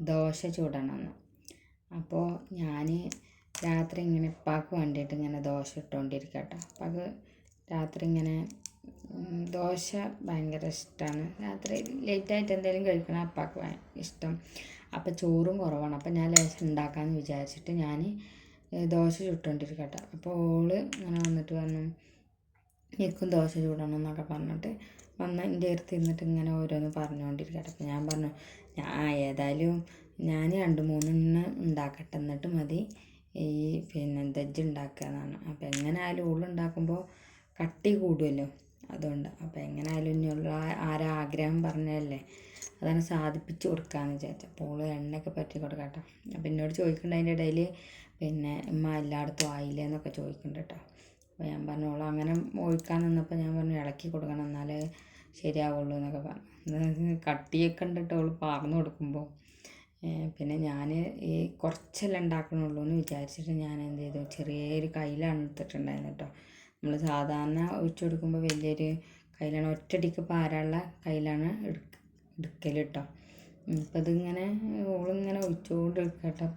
ദോശ ചൂടണമെന്ന്. അപ്പോൾ ഞാൻ രാത്രി ഇങ്ങനെ ഉപ്പാക്ക് വേണ്ടിയിട്ട് ഇങ്ങനെ ദോശ ഇട്ടുകൊണ്ടിരിക്കുക കേട്ടോ അത് രാത്രി ഇങ്ങനെ ദോശ ഭയങ്കര ഇഷ്ടമാണ് രാത്രി ലേറ്റായിട്ട് എന്തെങ്കിലും കഴിക്കണം അപ്പാക്ക് ഇഷ്ടം. അപ്പം ചോറും കുറവാണ്. അപ്പം ഞാൻ ലേശം ഉണ്ടാക്കാമെന്ന് വിചാരിച്ചിട്ട് ഞാൻ ദോശ ചുട്ടുകൊണ്ടിരിക്കുക കേട്ടോ അപ്പോൾ ഓൾ ഇങ്ങനെ വന്നിട്ട് പറഞ്ഞു എനിക്കും ദോശ ചൂടണം എന്നൊക്കെ പറഞ്ഞിട്ട് വന്ന് എന്റെ അടുത്ത് ഇരുന്നിട്ട് ഇങ്ങനെ ഓരോന്ന് പറഞ്ഞുകൊണ്ടിരിക്കട്ടെ അപ്പോൾ ഞാൻ പറഞ്ഞു ഞാൻ ഏതായാലും ഞാൻ രണ്ട് മൂന്നെണ്ണം ഉണ്ടാക്കട്ടെ. എന്നിട്ട് മതി. ഈ പിന്നെ ദജ്ജ് ഉണ്ടാക്കുക എന്നാണ് അപ്പോൾ എങ്ങനെ ആയാലും ഉള്ളുണ്ടാക്കുമ്പോൾ കട്ടി കൂടുമല്ലോ അതുകൊണ്ട് അപ്പോൾ എങ്ങനെ ആയാലും ഇനിയുള്ള ആരാഗ്രഹം പറഞ്ഞതല്ലേ. അതാണ് സാധിപ്പിച്ച് കൊടുക്കാമെന്ന് വിചാരിച്ചു അപ്പോൾ ഓൾ എണ്ണയൊക്കെ പറ്റി കൊടുക്കട്ടെ. അപ്പോൾ എന്നോട് ചോദിക്കുന്നുണ്ട് അതിന്റെ ഇടയിൽ പിന്നെ ഉമ്മ എല്ലായിടത്തും ആയില്ലേ എന്നൊക്കെ ചോദിക്കുന്നുണ്ട് കേട്ടോ. അപ്പോൾ ഞാൻ പറഞ്ഞു ഓൾ അങ്ങനെ ഒഴിക്കാൻ നിന്നപ്പോൾ ഞാൻ പറഞ്ഞു ഇളക്കി കൊടുക്കണം എന്നാലേ ശരിയാവുള്ളൂ എന്നൊക്കെ പറഞ്ഞു. കട്ടിയൊക്കെ ഉണ്ടിട്ട് ഓൾ പാർന്നു കൊടുക്കുമ്പോൾ പിന്നെ ഞാൻ ഈ കുറച്ചെല്ലാം ഉണ്ടാക്കണുള്ളൂ എന്ന് വിചാരിച്ചിട്ട് ഞാൻ എന്ത് ചെയ്തു? ചെറിയൊരു കയ്യിലാണ് എടുത്തിട്ടുണ്ടായിരുന്നു കേട്ടോ നമ്മൾ സാധാരണ ഒഴിച്ചു കൊടുക്കുമ്പോൾ വലിയൊരു കയ്യിലാണ് ഒറ്റടിക്ക് പാരാനുള്ള കയ്യിലാണ് എടുക്ക എടുക്കൽ കേട്ടോ ഇപ്പം ഇതിങ്ങനെ ഓളിങ്ങനെ ഒഴിച്ചുകൊണ്ട് കേട്ടോ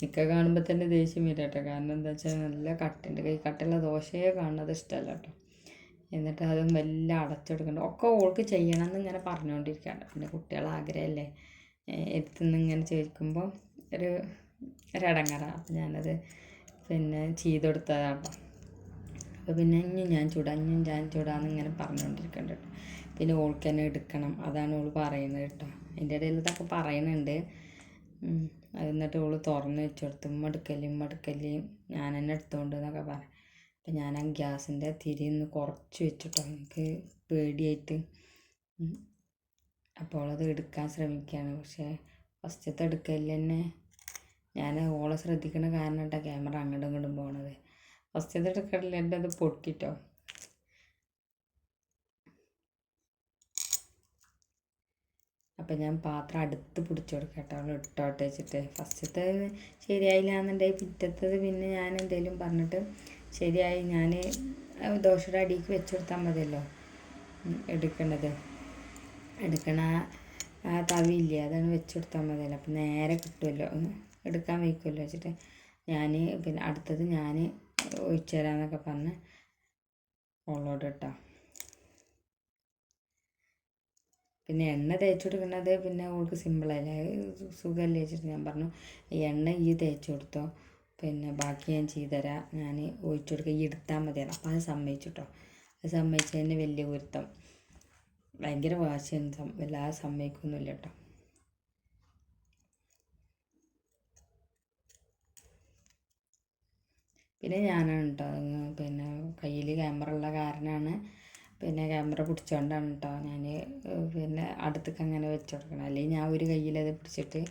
നിൽക്ക കാണുമ്പോൾ തന്നെ ദേഷ്യം വരും കേട്ടോ. കാരണം എന്താ വെച്ചാൽ നല്ല കട്ടുണ്ട്. കൈ കട്ടുള്ള ദോശയെ കാണുന്നത് ഇഷ്ടമല്ല കേട്ടോ. എന്നിട്ട് അതും എല്ലാം അടച്ചെടുക്കണ്ട. ഒക്കെ ഓൾക്ക് ചെയ്യണം എന്ന് ഇങ്ങനെ പറഞ്ഞുകൊണ്ടിരിക്കുകയാണ് പിന്നെ കുട്ടികളെ ആഗ്രഹമല്ലേ എടുത്തുനിന്ന് ഇങ്ങനെ ചോദിക്കുമ്പോൾ ഒരു ഒരടങ്ങറാണ് അപ്പം ഞാനത് പിന്നെ ചെയ്തെടുത്തതാണ് അപ്പോൾ പിന്നെ ഇനി ഞാൻ ചൂടാം ഇനി ഞാൻ ചൂടാന്ന് ഇങ്ങനെ പറഞ്ഞുകൊണ്ടിരിക്കുന്നുണ്ട് കേട്ടോ. പിന്നെ ഓൾക്ക് തന്നെ എടുക്കണം. അതാണ് ഓൾ പറയുന്നത് കേട്ടോ. എന്റെ ഇടയിൽ ഇതൊക്കെ പറയുന്നുണ്ട്. അത് എന്നിട്ട് ഓൾ തുറന്ന് വെച്ച് കൊടുത്തു ഉമ്മ ഉമ്മ ഞാൻ തന്നെ എടുത്തോണ്ട് എന്നൊക്കെ പറഞ്ഞു. അപ്പം ഞാൻ ആ ഗ്യാസിന്റെ തിരി ഒന്ന് കുറച്ച് വെച്ചിട്ടോ. എനിക്ക് പേടിയായിട്ട്. അപ്പോൾ അത് എടുക്കാൻ ശ്രമിക്കുകയാണ് പക്ഷേ ഫസ്റ്റത്തെ എടുക്കലിൽ തന്നെ ഞാൻ ഓളെ ശ്രദ്ധിക്കണ കാരണം കേട്ടോ ക്യാമറ അങ്ങോട്ടും ഇങ്ങോട്ടും പോണത്. ഫസ്റ്റത്തെ എടുക്കലിൽ എന്റെ അത് പൊട്ടിട്ടോ. അപ്പം ഞാൻ പാത്രം അടുത്ത് പിടിച്ചു കൊടുക്കാം കേട്ടോ. അവൾ ഇട്ടോട്ടെ വെച്ചിട്ട്. ഫസ്റ്റത്തെ ശരിയായില്ല എന്നുണ്ടെങ്കിൽ പിറ്റത്തത് പിന്നെ ഞാൻ എന്തെങ്കിലും പറഞ്ഞിട്ട് ശരിയായി ഞാൻ ദോശയുടെ അടിക്ക് വെച്ച് കൊടുത്താൽ മതിയല്ലോ. എടുക്കേണ്ടത്. എടുക്കണ ആ തവിയില്ലേ അതാണ് വെച്ച് കൊടുത്താൽ മതിയല്ലോ. അപ്പം നേരെ കിട്ടുമല്ലോ. എടുക്കാൻ വയ്ക്കുമല്ലോ വെച്ചിട്ട്. ഞാൻ പിന്നെ അടുത്തത് ഞാൻ ഒഴിച്ചു തരാമെന്നൊക്കെ പറഞ്ഞ് ഓളോട് കേട്ടോ പിന്നെ എണ്ണ തേച്ച് കൊടുക്കുന്നത് പിന്നെ ഓൾക്ക് സിമ്പിളല്ലേ സുഖമല്ലേ വെച്ചിട്ട് ഞാൻ പറഞ്ഞു എണ്ണ ഈ തേച്ച് കൊടുത്തോ. പിന്നെ ബാക്കി ഞാൻ ചെയ്തുതരാം. ഞാൻ ഒഴിച്ചു കൊടുക്കുക ഈ എടുത്താൽ മതിയാണ് അപ്പം അത് സമ്മതിച്ചു കേട്ടോ അത് സമ്മതിച്ചതിന് വലിയ പൊരുത്തം. ഭയങ്കര വാശിയാണ് സം- വല്ലാതെ സമ്മതിക്കൊന്നുമില്ല കേട്ടോ പിന്നെ ഞാനാണ് കേട്ടോ പിന്നെ കയ്യിൽ ക്യാമറ ഉള്ള കാരണമാണ് പിന്നെ ക്യാമറ പിടിച്ചോണ്ടാണ് കേട്ടോ ഞാൻ പിന്നെ അടുത്തേക്ക് അങ്ങനെ വെച്ച് കൊടുക്കണം. അല്ലെങ്കിൽ ഞാൻ ഒരു കയ്യിൽ അത് പിടിച്ചിട്ട്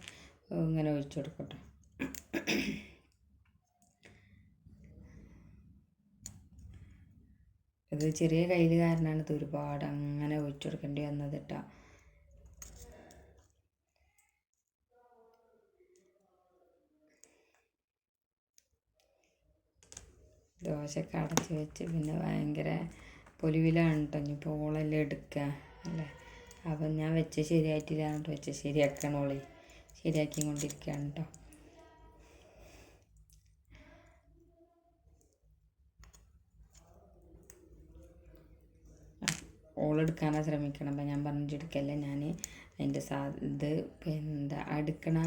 ഇങ്ങനെ ഒഴിച്ചു കൊടുക്കും കേട്ടോ ഇത് ചെറിയ കയ്യിൽ കാരണമാണ് ഇത് ഒരുപാട് അങ്ങനെ ഒഴിച്ചു കൊടുക്കേണ്ടി വന്നത് കേട്ടോ ദോശയൊക്കെ അടച്ച് വെച്ച് പിന്നെ ഭയങ്കര പൊലിവിലാണ് കേട്ടോ ഇനിയിപ്പോൾ ഓളെല്ലാം എടുക്കുക അല്ലേ? അപ്പം ഞാൻ വെച്ച് ശരിയായിട്ടില്ല എന്നിട്ട് വെച്ച് ശരിയാക്കണം ഓളെ ശരിയാക്കി കൊണ്ടിരിക്കുകയാണ് കേട്ടോ ഓളെടുക്കാനാണ് ശ്രമിക്കണം അപ്പം ഞാൻ പറഞ്ഞിട്ടെടുക്കല്ല ഞാൻ അതിന്റെ സാ ഇത് എന്താ അടുക്കണ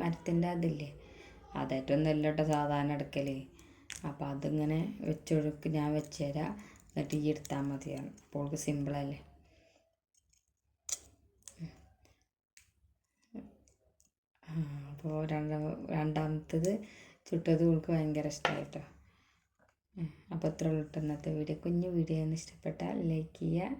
മരത്തിന്റെ അതില്ലേ? കേട്ടോ സാധാരണ എടുക്കൽ അപ്പോൾ അതിങ്ങനെ വെച്ചൊഴുക്ക് ഞാൻ വെച്ച് തരാം. എന്നിട്ട് ഈ എടുത്താൽ മതിയാണ് അപ്പോൾ അവൾക്ക് സിമ്പിളല്ലേ അപ്പോൾ രണ്ടാം രണ്ടാമത്തത് ചുട്ടത് അവൾക്ക് ഭയങ്കര ഇഷ്ടമായിട്ടോ അപ്പോൾ ഇത്ര ഉള്ളൂ ഇന്നത്തെ വീഡിയോ. കുഞ്ഞു വീഡിയോ ഒന്ന് ഇഷ്ടപ്പെട്ടാൽ ലൈക്ക് ചെയ്യുക